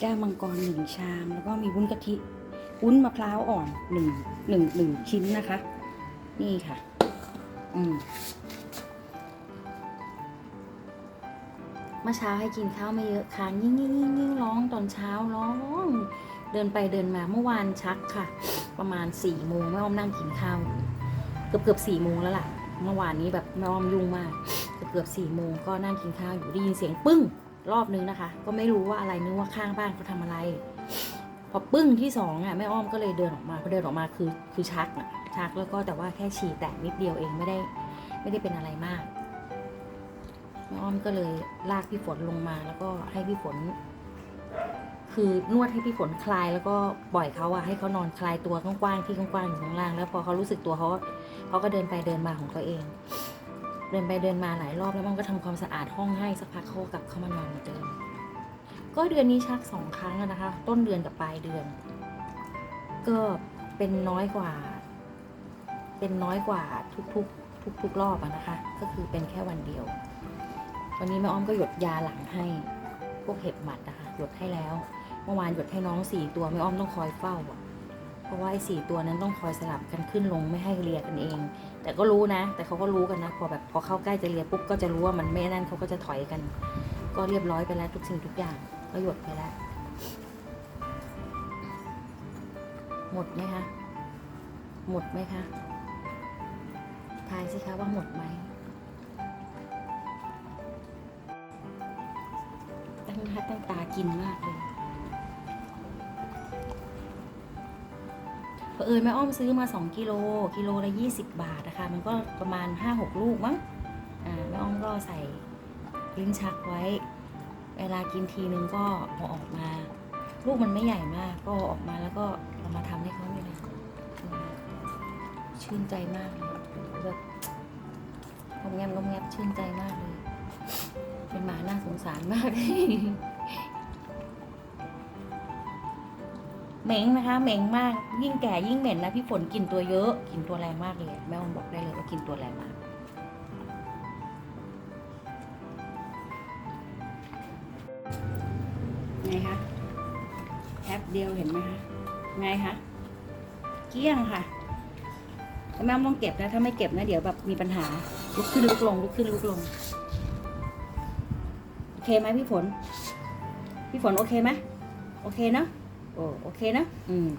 แก้วมังกรหนึ่งชาม แล้วก็มีวุ้นกะทิวุ้นมะพร้าวอ่อนหนึ่งหนึ่งหนึ่งชิ้นนะคะ นี่ค่ะ อืมเมื่อเช้าให้กินข้าวไม่เยอะค้างยิ่งยิ่งยิ่งยิ่งร้องตอนเช้าร้องเดินไปเดินมาเมื่อวานชักค่ะ ประมาณสี่โมงแม่อ้อมนั่งกินข้าวเกือบเกือบสี่โมงแล้วล่ะ เมื่อวานนี้แบบแม่อ้อมยุ่งมาก เกือบเกือบสี่โมงก็นั่งกินข้าวอยู่ได้ยินเสียงปึ้ง รอบนึงนะคะ ก็ไม่รู้ว่าอะไรนึกว่าข้างบ้านเขาทำอะไร พอปึ้งที่สองอะแม่อ้อมก็เลยเดินออกมาพอเดินออกมาคือคือชักอะชักแล้วก็แต่ว่าแค่ฉี่แตกนิดเดียวเองไม่ได้ไม่ได้เป็นอะไรมากแม่อ้อมก็เลยลากพี่ฝนลงมาแล้วก็ให้พี่ฝน คือนวดให้พี่ฝนคลายแล้วก็ปล่อยเขาอะให้เขานอนคลายตัวกว้างๆที่กว้างๆอยู่ข้างล่าง แล้วพอเขารู้สึกตัวเขาเขาก็เดินไปเดินมาของเขาเอง เดินไปเดินมาหลายรอบแล้วมันก็ทำความสะอาดห้องให้สักพักเขาก็กลับเข้ามานอนเหมือนเดิมก็เดือนนี้ชักสองครั้งแล้วนะคะ ต้นเดือนกับปลายเดือน ก็เป็นน้อยกว่า เป็นน้อยกว่าทุกๆทุกๆรอบอะนะคะ ก็คือเป็นแค่วันเดียว วันนี้แม่อ้อมก็หยดยาหลังให้ พวกเห็บหมัดนะคะ หยดให้แล้ว เมื่อวานหยดให้น้องสี่ตัวแม่อ้อมต้องคอยเฝ้าอะเพราะ อ้สี่ตัวนั้นต้องคอยสลับกันขึ้นลงไม่ให้เลียกันเอง แต่ก็รู้นะ แต่เขาก็รู้กันนะ พอแบบพอเข้าใกล้จะเลียปุ๊บก็จะรู้ว่ามันไม่นั่นเขาก็จะถอยกัน ก็เรียบร้อยไปแล้วทุกสิ่งทุกอย่างก็หยดไปแล้ว หมดไหมคะ หมดไหมคะ ทายสิคะว่าหมดไหมตั้งท่าตั้งตากินมากเลย เผอิญแม่อ้อมซื้อมา 2 กิโล กิโลละ 20 บาทนะคะ มันก็ประมาณ 5-6 ลูกมั้งแม่อ้อมก็ใส่ลิ้นชักไว้ เวลากินทีนึงก็เอออกมา ลูกมันไม่ใหญ่มาก ก็ออกมาแล้วก็เอามาทำให้เขานี่แหละอืมชื่นใจมากเลยแบบงมแงมงมแงมชื่นใจมากเลย เป็นหมาน่าสงสารมาก เหม็งนะคะเหม็งมากยิ่งแก่ยิ่งเหม็นนะพี่ฝนกินตัวเยอะกินตัวแรงมากเลยแม่อ้อมบอกได้เลยว่ากินตัวแรงมาก ไงคะแป๊บเดียวเห็นไหมคะไงคะเกลี้ยงค่ะแต่แม่ต้องเก็บนะถ้าไม่เก็บนะเดี๋ยวแบบมีปัญหาลุกขึ้นลุกลงลุกขึ้นลุกลงโอเคไหมพี่ฝน พี่ฝนโอเคไหมโอเคนะโอเคนะ อืม